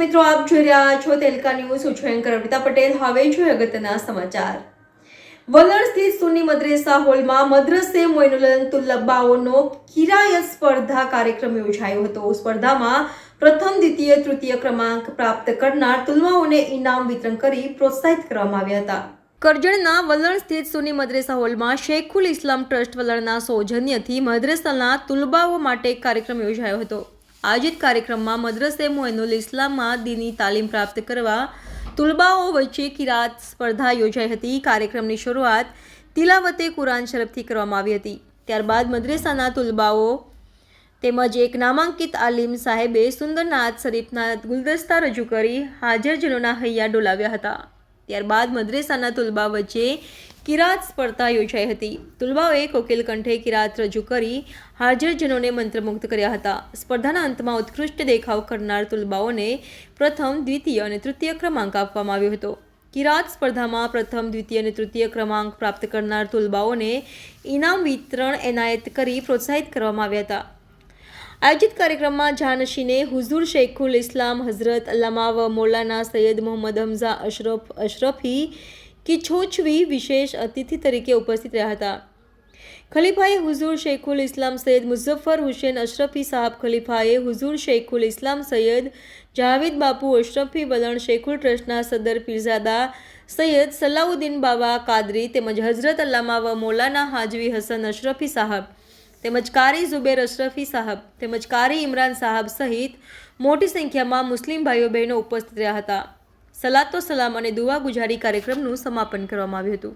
મિત્રો, આપ જોઈ રહ્યા છો તેલકા ન્યૂઝ. હું છું એન્કર અમિતા પટેલ. હવે જોઈએ અગત્યના સમાચાર. વલણ સ્થિત સુન્ની મદ્રેસા હોલમાં મદ્રસે મોઇનુલન તુલ્લબાઓનો કિરાયત સ્પર્ધા કાર્યક્રમ યોજાયો હતો. સ્પર્ધામાં પ્રથમ, દ્વિતીય, તૃતીય ક્રમાંક પ્રાપ્ત કરનાર તુલમાઓને ઇનામ વિતરણ કરી પ્રોત્સાહિત કરવામાં આવ્યા હતા. કરજણના વલણ સ્થિત સુની મદ્રેસા હોલમાં શેખુલ ઇસ્લામ ટ્રસ્ટ વલણના સૌજન્યથી મદ્રેસાના તુલબાઓ માટે કાર્યક્રમ યોજાયો હતો. આયોજિત કાર્યક્રમમાં મદ્રસે મોઇનુલ ઇસ્લામમાં દીની તાલીમ પ્રાપ્ત કરવા તુલબાઓ વચ્ચે કિરાત સ્પર્ધા યોજાઈ હતી. કાર્યક્રમની શરૂઆત તિલાવતે કુરાન શરફથી કરવામાં આવી હતી. ત્યારબાદ મદ્રેસાના તુલબાઓ તેમજ એક નામાંકિત આલિમ સાહેબે સુંદરનાથ શરીફના ગુલદસ્તા રજૂ કરી હાજરજનોના હૈયા ડોલાવ્યા હતા. ત્યારબાદ મદ્રેસાના તુલબા વચ્ચે કિરાત સ્પર્ધા યોજાઈ હતી. તુલબાઓએ કોકિલ કંઠે કિરાત રજૂ કરી હાજરજનોને મંત્રમુગ્ધ કર્યા હતા. સ્પર્ધાના અંતમાં ઉત્કૃષ્ટ દેખાવ કરનાર તુલબાઓને પ્રથમ, દ્વિતીય અને તૃતીય ક્રમાંક આપવામાં આવ્યો હતો. કિરાત સ્પર્ધામાં પ્રથમ, દ્વિતીય અને તૃતીય ક્રમાંક પ્રાપ્ત કરનાર તુલબાઓને ઇનામ વિતરણ એનાયત કરી પ્રોત્સાહિત કરવામાં આવ્યા હતા. આયોજિત કાર્યક્રમમાં જાનશીને હુઝુર શેખુલ ઇસ્લામ, હઝરત અલ્લામા વ મૌલાના સૈયદ મોહમ્મદ હમઝા, અશરફ, અશરફી કિછોછવી વિશેષ અતિથિ તરીકે ઉપસ્થિત રહ્યા હતા. ખલીફાએ હુઝુર શેખુલ ઇસ્લામ સૈયદ મુઝફ્ફર હુસેન અશરફી સાહબ ખલીફાએ હુઝુર શેખુલ ઇસ્લામ સૈયદ જાવેદ બાપુ, અશરફી વલણ શેખુલ ટ્રસ્ટના સદર પીરઝાદા સૈયદ સલાઉદ્દીન બાવા કાદરી તેમજ હઝરત અલ્લામા વ મૌલાના હાજવી હસન અશરફી સાહબ તેમજ કારી ઝુબેર અશરફી સાહબ તેમજ કારી ઇમરાન સાહબ સહિત મોટી સંખ્યામાં મુસ્લિમ ભાઈઓ બહેનો ઉપસ્થિત રહ્યા હતા. સલાતો સલામ અને દુવા ગુજારી કાર્યક્રમનું સમાપન કરવામાં આવ્યું હતું.